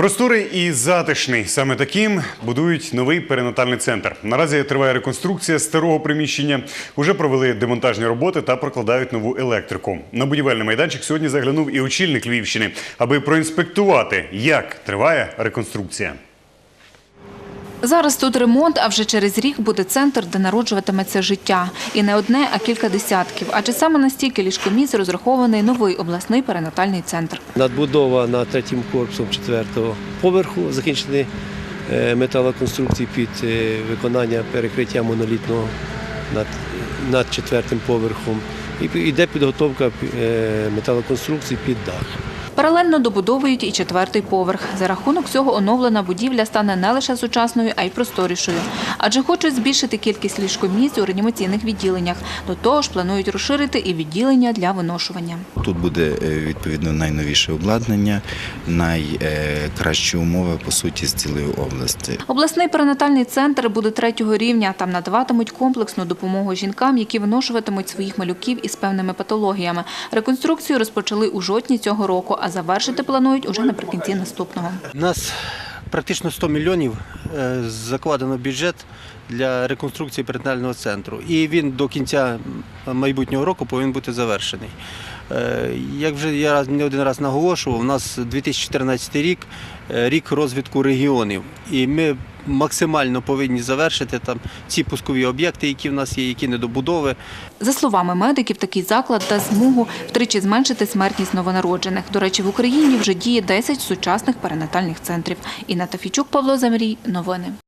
Просторий і затишний. Саме таким будують новий перинатальний центр. Наразі триває реконструкція старого приміщення. Уже провели демонтажні роботи та прокладають нову електрику. На будівельний майданчик сьогодні заглянув і очільник Львівщини, аби проінспектувати, як триває реконструкція. Зараз тут ремонт, а вже через рік буде центр, де народжуватиметься життя. І не одне, а кілька десятків. Адже саме настільки ліжкомісць розрахований новий обласний перинатальний центр. Надбудова на третім корпусом четвертого поверху, закінчені е, металоконструкції під е, виконання перекриття монолітного над, над четвертим поверхом. І йде підготовка е, металоконструкцій під дах. Паралельно добудовують і четвертий поверх. За рахунок цього оновлена будівля стане не лише сучасною, а й просторішою. Адже хочуть збільшити кількість ліжкомісць у реанімаційних відділеннях. До того ж, планують розширити і відділення для виношування. Тут буде е, відповідно найновіше обладнання, найкращі умови по суті з цілої області. Обласний перинатальний центр буде третього рівня. Там надаватимуть комплексну допомогу жінкам, які виношуватимуть своїх малюків із певними патологіями. Реконструкцію розпочали у жовтні цього року, а завершити планують уже наприкінці наступного. У нас практично 100 мільйонів е, закладено бюджет для реконструкції перинатального центру. І він до кінця майбутнього року повинен бути завершений. Е, Як вже я не один раз наголошував, у нас 2014 рік е, рік розвитку регіонів. І ми максимально повинні завершити там ці пускові об'єкти, які в нас є, які недобудови. За словами медиків, такий заклад дасть змогу втричі зменшити смертність новонароджених. До речі, в Україні вже діє 10 сучасних перинатальних центрів. Інна Тафічук, Павло Замрій. Новини.